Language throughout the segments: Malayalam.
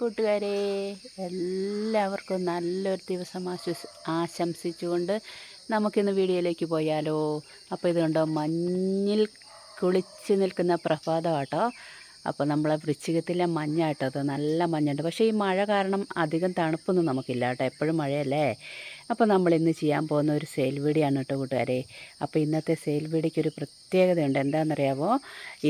കൂട്ടുകാരെ എല്ലാവർക്കും നല്ലൊരു ദിവസം ആശ്വസ് ആശംസിച്ചുകൊണ്ട് നമുക്കിന്ന് വീഡിയോയിലേക്ക് പോയാലോ? അപ്പോൾ ഇതുകൊണ്ടോ മഞ്ഞിൽ കുളിച്ച് നിൽക്കുന്ന പ്രഭാതം കേട്ടോ അപ്പോൾ നമ്മളെ വൃശ്ചികത്തിലെ മഞ്ഞാട്ടോ അത് നല്ല മഞ്ഞുണ്ട്. പക്ഷേ ഈ മഴ കാരണം അധികം തണുപ്പൊന്നും നമുക്കില്ല കേട്ടോ എപ്പോഴും മഴയല്ലേ? അപ്പോൾ നമ്മൾ ഇന്ന് ചെയ്യാൻ പോകുന്ന ഒരു സെയിൽ വീഡിയോ ആണ് കേട്ടോ കൂട്ടുകാരെ. അപ്പോൾ ഇന്നത്തെ സെയിൽ വീഡിയോയ്ക്ക് ഒരു പ്രത്യേകതയുണ്ട്. എന്താണെന്നറിയാമോ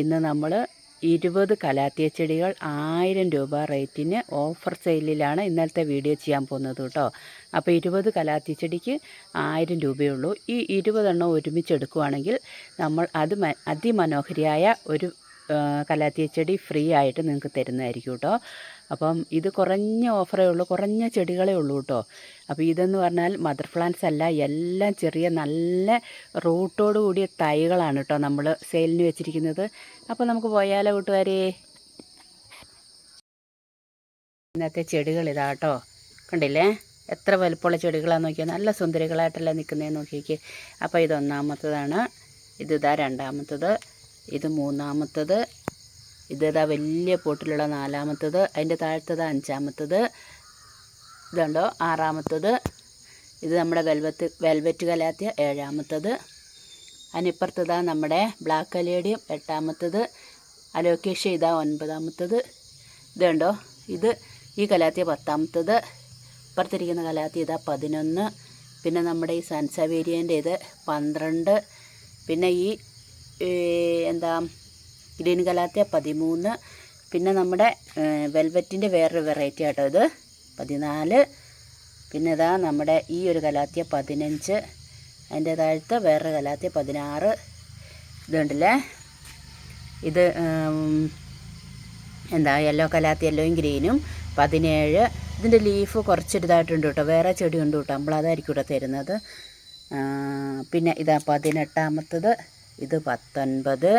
ഇന്ന് നമ്മൾ ഇരുപത് കലാത്തിയ ചെടികൾ ആയിരം രൂപ റേറ്റിന് ഓഫർ സെയിലിലാണ് ഇന്നലത്തെ വീഡിയോ ചെയ്യാൻ പോകുന്നത് കേട്ടോ. അപ്പോൾ ഇരുപത് കലാത്തിയ ചെടിക്ക് ആയിരം രൂപയുള്ളൂ ഈ ഇരുപതെണ്ണം ഒരുമിച്ച് എടുക്കുവാണെങ്കിൽ നമ്മൾ അത് അതിമനോഹരിയായ ഒരു ആ, കലാത്തിയ ചെടി ഫ്രീ ആയിട്ട് നിങ്ങൾക്ക് തരുന്നതായിരിക്കും കേട്ടോ അപ്പം ഇത് കുറഞ്ഞ ഓഫറേ ഉള്ളൂ കുറഞ്ഞ ചെടികളേ ഉള്ളൂ കേട്ടോ അപ്പോൾ ഇതെന്ന് പറഞ്ഞാൽ മദർ പ്ലാന്റ്സ് അല്ല എല്ലാം ചെറിയ നല്ല റൂട്ടോട് കൂടിയ തൈകളാണ് കേട്ടോ നമ്മൾ സെയിലിന് വെച്ചിരിക്കുന്നത്. അപ്പോൾ നമുക്ക് പോയാലോ കൂട്ടുകാരെ? ഇന്നത്തെ ചെടികൾ ഇതാ കേട്ടോ കണ്ടില്ലേ? എത്ര വലുപ്പമുള്ള ചെടികളാണ് നോക്കിയാൽ നല്ല സുന്ദരികളായിട്ടല്ലേ നിൽക്കുന്നതെന്ന് നോക്കിയേക്ക് അപ്പോൾ ഇത് ഒന്നാമത്തതാണ്. ഇത് ഇതാ രണ്ടാമത്തത്. ഇത് മൂന്നാമത്തത്. ഇത് ഇതാ വലിയ പോട്ടിലുള്ള നാലാമത്തത്. അതിന്റെ താഴത്തത് അഞ്ചാമത്തത്. ഇതുണ്ടോ? ആറാമത്തത്. ഇത് നമ്മുടെ വെൽവത്ത് വെൽവെറ്റ് കലാത്തിയ ഏഴാമത്തത്. അതിനിപ്പുറത്തതാ നമ്മുടെ ബ്ലാക്ക് കലേഡിയം എട്ടാമത്തത്. അലോക്കേഷ്യ ഇതാ ഒൻപതാമത്തത്. ഇതുണ്ടോ? ഇത് ഈ കലാത്തിയ പത്താമത്തത്. ഇപ്പുറത്തിരിക്കുന്ന കലാത്തിയ ഇതാ പതിനൊന്ന്. പിന്നെ നമ്മുടെ ഈ സൻസവേരിയന്റെ ഇത് പന്ത്രണ്ട്. പിന്നെ ഈ എന്താ ഗ്രീൻ കലാത്തിയ പതിമൂന്ന്. പിന്നെ നമ്മുടെ വെൽവെറ്റിന്റെ വേറൊരു വെറൈറ്റി ആട്ടോ ഇത്. പതിനാല്. പിന്നെ ഇതാ നമ്മുടെ ഈ ഒരു കലാത്തിയ പതിനഞ്ച്. അതിന്റെ താഴത്തെ വേറൊരു കലാത്തിയ പതിനാറ് ഇതുണ്ടല്ലേ? ഇത് എന്താ യെല്ലോ കലാത്തി യെല്ലോയും ഗ്രീനും. പതിനേഴ്. ഇതിന്റെ ലീഫ് കുറച്ചൊരിതായിട്ടുണ്ട് കേട്ടോ. വേറെ ചെടി ഉണ്ട് കേട്ടോ. നമ്മളതായിരിക്കും ഇവിടെ തരുന്നത്. പിന്നെ ഇതാ പതിനെട്ടാമത്തത്. ഇത് പത്തൊൻപത്.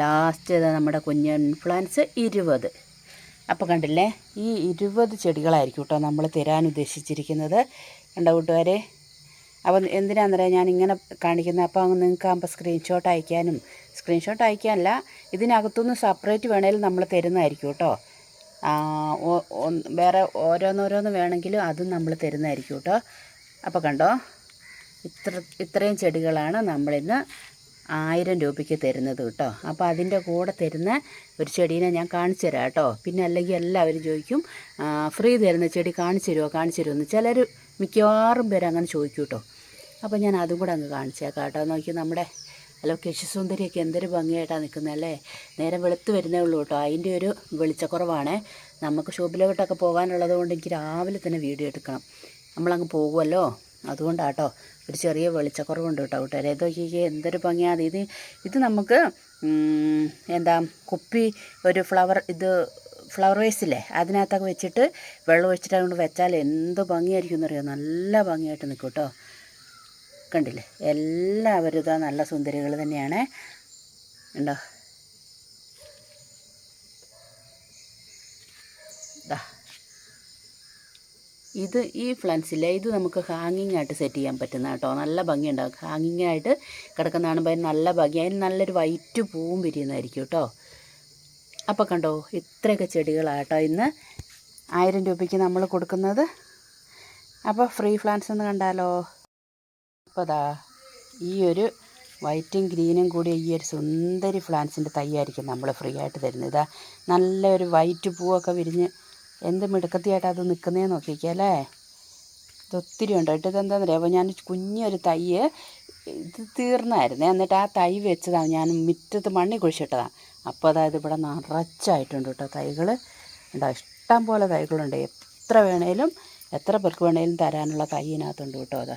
ലാസ്റ്റ് നമ്മുടെ കുഞ്ഞ് ഇൻഫ്ലുവൻസ് ഇരുപത്. അപ്പോൾ കണ്ടില്ലേ ഈ ഇരുപത് ചെടികളായിരിക്കും കേട്ടോ നമ്മൾ തരാൻ ഉദ്ദേശിച്ചിരിക്കുന്നത്. കണ്ടോ കൂട്ടുകാരെ? അപ്പോൾ എന്തിനാണെന്നറിയാം ഞാൻ ഇങ്ങനെ കാണിക്കുന്നത് അപ്പോൾ നിങ്ങൾക്ക് ആകുമ്പോൾ സ്ക്രീൻഷോട്ട് അയക്കാനും സ്ക്രീൻഷോട്ട് അയക്കാനല്ല ഇതിനകത്തുനിന്ന് സെപ്പറേറ്റ് വേണേലും നമ്മൾ തരുന്നതായിരിക്കും കേട്ടോ വേറെ ഓരോന്നോരോന്ന് വേണമെങ്കിലും അതും നമ്മൾ തരുന്നതായിരിക്കും കേട്ടോ അപ്പോൾ കണ്ടോ ഇത്ര ഇത്രയും ചെടികളാണ് നമ്മളിന്ന് ആയിരം രൂപയ്ക്ക് തരുന്നത് കേട്ടോ. അപ്പോൾ അതിന്റെ കൂടെ തരുന്ന ഒരു ചെടീനെ ഞാൻ കാണിച്ചു തരാം കേട്ടോ. പിന്നെ അല്ലെങ്കിൽ എല്ലാവരും ചോദിക്കും ഫ്രീ തരുന്ന ചെടി കാണിച്ചു തരുമോ കാണിച്ചു തരുമോ എന്ന് ചിലർ മിക്കവാറും പേര് അങ്ങനെ ചോദിക്കും കേട്ടോ. അപ്പോൾ ഞാൻ അതും കൂടെ അങ്ങ് കാണിച്ചേക്കാം കേട്ടോ. നോക്കി നമ്മുടെ ഹലോ സുന്ദരിയൊക്കെ എന്തൊരു ഭംഗിയായിട്ടാണ് നിൽക്കുന്നത് അല്ലേ? നേരെ വെളുത്ത് വരുന്നേ ഉള്ളൂ കേട്ടോ. അതിന്റെ ഒരു വെളിച്ചക്കുറവാണ്. നമുക്ക് ഷോപ്പിലോട്ടൊക്കെ പോകാനുള്ളത് കൊണ്ട് എനിക്ക് രാവിലെ തന്നെ വീഡിയോ എടുക്കണം. നമ്മളങ്ങ് പോകുമല്ലോ അതുകൊണ്ടാട്ടോ ഒരു ചെറിയ വെളിച്ചക്കുറവുണ്ട് കേട്ടോ കൂട്ടുകാരെ. ഇത് നോക്കിക്കേ എന്തൊരു ഭംഗിയാണ് ഇത് ഇത് നമുക്ക് എന്താ കുപ്പി ഒരു ഫ്ലവർ ഇത് ഫ്ലവർ വേസില്ലേ അതിനകത്തൊക്കെ വെച്ചിട്ട് വെള്ളം ഒഴിച്ചിട്ട് അതുകൊണ്ട് വെച്ചാൽ എന്ത് ഭംഗിയായിരിക്കും എന്നറിയാം? നല്ല ഭംഗിയായിട്ട് നിൽക്കും കേട്ടോ. കണ്ടില്ലേ? എല്ലാവരും ഇതാ നല്ല സുന്ദരികൾ തന്നെയാണ്. ഉണ്ടോ? ഇത് ഈ ഫ്ലൻസിലെ ഇത് നമുക്ക് ഹാങ്ങിങ് ആയിട്ട് സെറ്റ് ചെയ്യാൻ പറ്റുന്ന കേട്ടോ. നല്ല ഭംഗിയുണ്ടാകും ഹാങ്ങിങ് ആയിട്ട് കിടക്കുന്ന കാണുമ്പോൾ നല്ല ഭംഗി. അതിന് നല്ലൊരു വൈറ്റ് പൂവും വിരിയുന്നതായിരിക്കും കേട്ടോ. അപ്പോൾ കണ്ടോ ഇത്രയൊക്കെ ചെടികളാട്ടോ ഇന്ന് ആയിരം രൂപയ്ക്ക് നമ്മൾ കൊടുക്കുന്നത്. അപ്പോൾ ഫ്രീ പ്ലാന്റ്സ് എന്ന് കണ്ടാലോ? അപ്പോൾ ദാ ഈ ഒരു വൈറ്റും ഗ്രീനും കൂടി ഈ ഒരു സുന്ദരി പ്ലാന്റ്സിന്റെ തൈയായിരിക്കും നമ്മൾ ഫ്രീ ആയിട്ട് തരുന്നത്. ഇതാ നല്ലൊരു വൈറ്റ് പൂവൊക്കെ വിരിഞ്ഞ് എന്ത് മിടുക്കത്തിയായിട്ട് അത് നിൽക്കുന്നേ നോക്കിക്കേ അല്ലേ? ഇതൊത്തിരി ഉണ്ട്. കേട്ടോ ഇതെന്താണെന്ന് അറിയാം അപ്പോൾ ഞാൻ കുഞ്ഞൊരു തൈ ഇത് തീർന്നായിരുന്നേ. എന്നിട്ട് ആ തൈ വെച്ചതാണ് ഞാൻ മുറ്റത്ത് മണ്ണി കുഴിച്ചിട്ടതാണ് അപ്പോൾ അതായത് ഇവിടെ നിറച്ചായിട്ടുണ്ട് കേട്ടോ തൈകൾ ഉണ്ടോ ഇഷ്ടം പോലെ തൈകളുണ്ട്. എത്ര വേണേലും എത്ര പേർക്ക് വേണേലും തരാനുള്ള തൈ കേട്ടോ അത്.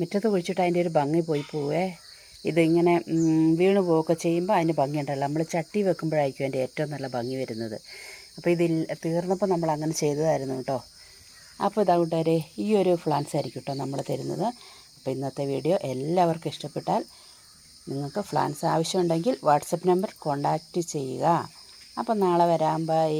മുറ്റത്ത് കുഴിച്ചിട്ട് അതിന്റെ ഒരു ഭംഗി പോയി പോവേ. ഇതിങ്ങനെ വീണു പോവുകയൊക്കെ ചെയ്യുമ്പോൾ അതിന് ഭംഗിയുണ്ടല്ലോ. നമ്മൾ ചട്ടി വെക്കുമ്പോഴായിരിക്കും അതിന്റെ ഏറ്റവും നല്ല ഭംഗി വരുന്നത്. അപ്പോൾ ഇതിൽ തീർന്നപ്പോൾ നമ്മൾ അങ്ങനെ ചെയ്തതായിരുന്നു കേട്ടോ. അപ്പോൾ ഇതാ ഈ ഒരു ഫ്ലാൻസ് ആയിരിക്കും കേട്ടോ നമ്മൾ തരുന്നത്. അപ്പോൾ ഇന്നത്തെ വീഡിയോ എല്ലാവർക്കും ഇഷ്ടപ്പെട്ടാൽ നിങ്ങൾക്ക് ഫ്ലാൻസ് ആവശ്യമുണ്ടെങ്കിൽ വാട്സപ്പ് നമ്പർ കോണ്ടാക്റ്റ് ചെയ്യുക. അപ്പോൾ നാളെ വരാം. ബൈ.